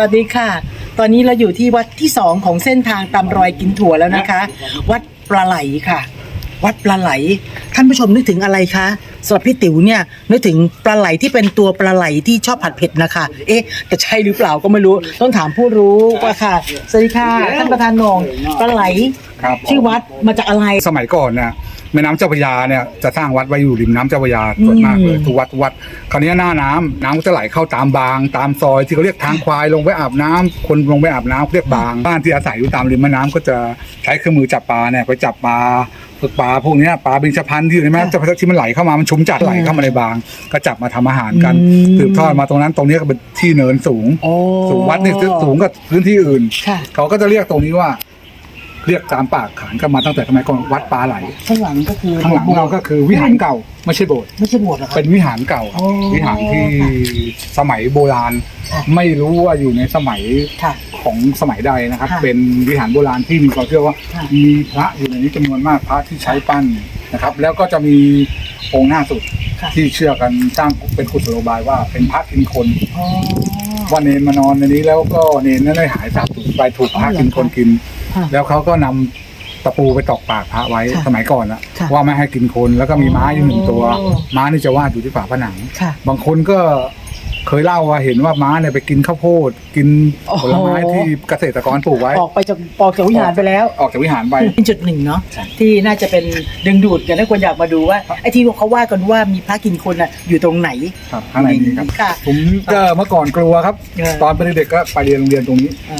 สวัสดีค่ะ ตอนนี้เราอยู่ที่วัดที่สองของเส้นทางตามรอยกินถั่วแล้วนะคะ วัดปลาไหลค่ะ วัดปลาไหล ท่านผู้ชมนึกถึงอะไรคะสำหรับพี่ติ๋วเนี่ยนึกถึงปลาไหลที่เป็นตัวปลาไหลที่ชอบผัดเผ็ดนะคะ เอ๊ะแต่ใช่หรือเปล่าก็ไม่รู้ต้องถามผู้รู้ว่าค่ะสวัสดีค่ะท่านประธานโหนงปลาไหล ครับชื่อวัดมาจากอะไร สมัยก่อนเนี่ย แม่น้ำเจ้าพระยาเนี่ยจะสร้างวัดไว้อยู่ริมน้ำเจ้าพระยาส่วนมากเลยอืมทุกวัดทุกวัดคราวนี้หน้าน้ำน้ำก็จะไหลเข้าตามบาง ตามซอยที่เขาเรียกทางควายลงไปอาบน้ำคนลงไปอาบน้ำเรียกบางบ้านที่อาศัยอยู่ตามริมแม่น้ำก็จะใช้เครื่องมือจับปลาเนี่ยไปจับปลาพวกปลาพวกเนี้ยปลาเบญจพรรณที่อยู่ในแม่น้ำเจ้าพระยาที่มันไหลเข้ามามันชุมจัดไหลเข้ามาในบาง ก็จับมาทำอาหารกันอืม สืบทอดมาตรงนั้นตรงนี้ก็เป็นที่เนินสูงโอ้สูงวัดเนี่ยสูงกว่าพื้นที่อื่น ค่ะ เขาก็จะเรียกตรงนี้ว่า เรียกตามปากขานกันมาตั้งแต่สมัยก่อนวัดปลาไหล ข้างหลังก็คือข้างหลังเราก็คือวิหารเก่าไม่ใช่โบสถ์ไม่ใช่โบสถ์หรอครับ เป็นวิหารเก่าครับอ๋อวิหารที่สมัยโบราณ ค่ะไม่รู้ว่าอยู่ในสมัยค่ะของสมัยใดนะครับ ค่ะเป็นวิหารโบราณที่มีความเชื่อว่า ค่ะมีพระอยู่ในนี้จำนวนมากพระที่ใช้ปั้นนะครับ แล้วก็จะมีองค์หน้าสุดค่ะ ที่เชื่อกันสร้างเป็นกุศโลบายว่าเป็นพระกินคน อ๋อ ว่าเนนมานอนในนี้แล้วก็เนนนั้นได้หายสาบสูญไปถูกพระกินคนกิน ค่ะ แล้วเขาก็นำตะปูไปตอกปากพระไว้ค่ะสมัยก่อนอะค่ะว่าไม่ให้กินคนแล้วก็มีม้าอยู่หนึ่งตัว โอ้ ม้านี่จะวาดอยู่ที่ฝาผนัง ค่ะ บางคนก็เคยเล่าว่าเห็นว่าม้าเนี่ยไปกินข้าวโพด กินผลไม้โอ้โห ที่เกษตรกรปลูกไว้ ออกไปจากออกจากวิหารไปแล้ว ออกจากวิหารไป เป็นจุดหนึ่งเนาะใช่ ที่น่าจะเป็นดึงดูดกันให้คนอยากมาดูว่าไอ้ที่เขาว่ากันว่ามีพระกินคนอะอยู่ตรงไหนครับข้างในนี้ครับ ค่ะ ผมก็เมื่อก่อนกลัวครับ เออ ตอนเป็นเด็กๆก็ไปเรียนโรงเรียนตรงนี้อ่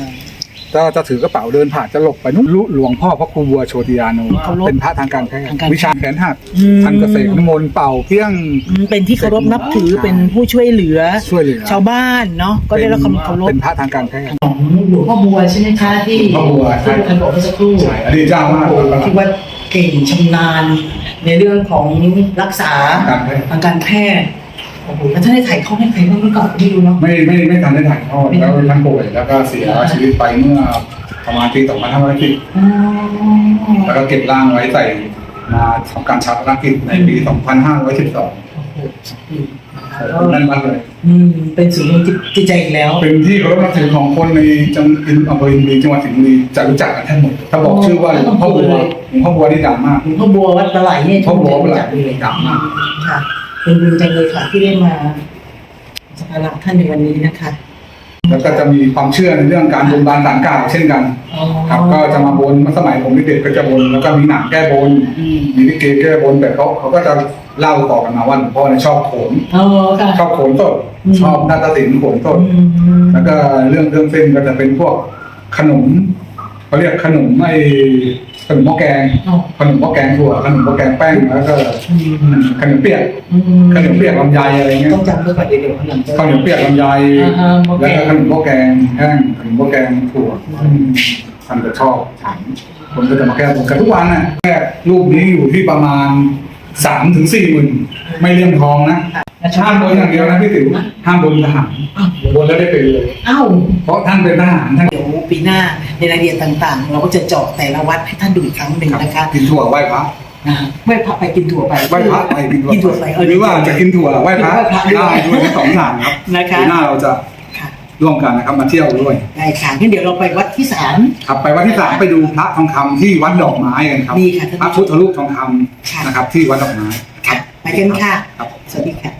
าก็จะถือกระเป๋าเดินผ่านจะหลบไปนู่นลุหลวงพ่อพระครูบัวโชติยาโนเคารพเป็นพระทางการแพทย์ทางการแพทย์วิชาแขนหักอืมท่านก็เสกน้ำมนต์เป่าเพี้ยง อืมเป็นที่เคารพนับถือเป็นผู้ช่วยเหลือ ช่วยเหลือชาวบ้านเนาะก็ได้รับความเคารพ เป็นพระทางการแพทย์ ของหลวงพ่อบัวใช่ไหมคะที่หลวงพ่อบัวใช่ ที่ท่านบอกเมื่อสักครู่ใช่อดีตเจ้าอาวาสโอ้โหที่ว่าเก่งชำนาญในเรื่องของรักษาการแพทย์ ทางการแพทย์ โอ้โหแล้วท่านได้ถ่ายทอดให้ใครบ้างหรือเปล่าไม่รู้เนาะ ไม่ไม่ไม่ทันได้ถ่ายทอดแล้วท่านป่วยแล้วก็เสียชีวิตไปเมื่อประมาณปี2510อ๋อแล้วก็เก็บร่างไว้ใส่มาทำการชาปนกิจในปี 2512โอ้โหนั่นมันเลย อืมเป็นศูนย์รวมจิตจิตใจอีกแล้ว เป็นที่เคารพนับถือของคนในจังหวัดอำเภออินทรีจังหวัดสิงห์บุรีจะรู้จักกันทั้งหมดถ้าบอกชื่อว่าหลวงพ่อบัวหลวงพ่อบัวนี่ดังมาก หลวงพ่อบัววัดปลาไหลเนี่ยพ่อบัววัดปลาไหลจักเลยดังมาก ค่ะ เป็นบุญจังเลยค่ะที่ได้มาสักการะท่านในวันนี้นะคะแล้วก็จะมีความเชื่อในเรื่องการบนบานสารกล่าวเช่นกันอ๋อครับก็จะมาบนเมื่อสมัยผมเด็กๆก็จะบนแล้วก็มีหนังแก้บนอืมมีลิเกแก้บนแต่เขาเขาก็จะเล่าต่อกันมาว่าหลวงพ่อเนี่ยชอบโขนอ๋อค่ะชอบโขนสดอืมชอบนาฏศิลป์โขนสดอืมแล้วก็เรื่องเครื่องเส้นก็จะเป็นพวกขนมเขาเรียกขนมไอ้ ขนมหม้อแกงอ๋อขนมหม้อแกงถั่วขนมหม้อแกงแป้งแล้วก็อืมขนมเปียกอืมขนมเปียกลำไยอะไรเงี้ยต้องจำด้วยก่อนเดี๋ยวๆหลังจะข้าวเหนียวเปียกลำไยอ่าฮะหม้อแกแล้วงก็ขนมหม้อแกงแห้งขนมหม้อแกงถั่วท่านก็ชอบฉันผมก็จะมาแก้บนกันทุกวันน่ะแค่รูปนี้อยู่ที่ประมาณสามถึงสี่หมื่นไม่เลี่ยมทองนะห้ามบนอย่างเดียวนะพี่ติ๋วห้ามบนทหารอ้าวบนแล้วได้เป็นเลยอ้าวเพราะท่านเป็นทหารท่านเดี๋ยวปีหน้า ในรายละเอียดต่างๆ เราก็จะเจาะแต่ละวัดให้ท่านดูอีกครั้งหนึ่งนะคะกินถั่วไหว้พระอ่าไหว้พระไปกินถั่วไปไหว้พระไปกินถั่วกินถั่วไปเออหรือว่าจะกินถั่วไหว้พระไหว้พระด้วยได้ด้วยทั้งสองอย่างครับนะคะปีหน้าเราจะค่ะร่วมกันนะครับมาเที่ยวด้วยได้ค่ะงั้นเดี๋ยวเราไปวัดที่สามครับไปวันที่สามไปดูพระทองคำที่วัดดอกไม้กันครับดีค่ะท่านพระพุทธรูปทองคค่ะำนะครับที่วัดดอกไม้ค่ะไปกันค่ะครับสวัสดีค่ะ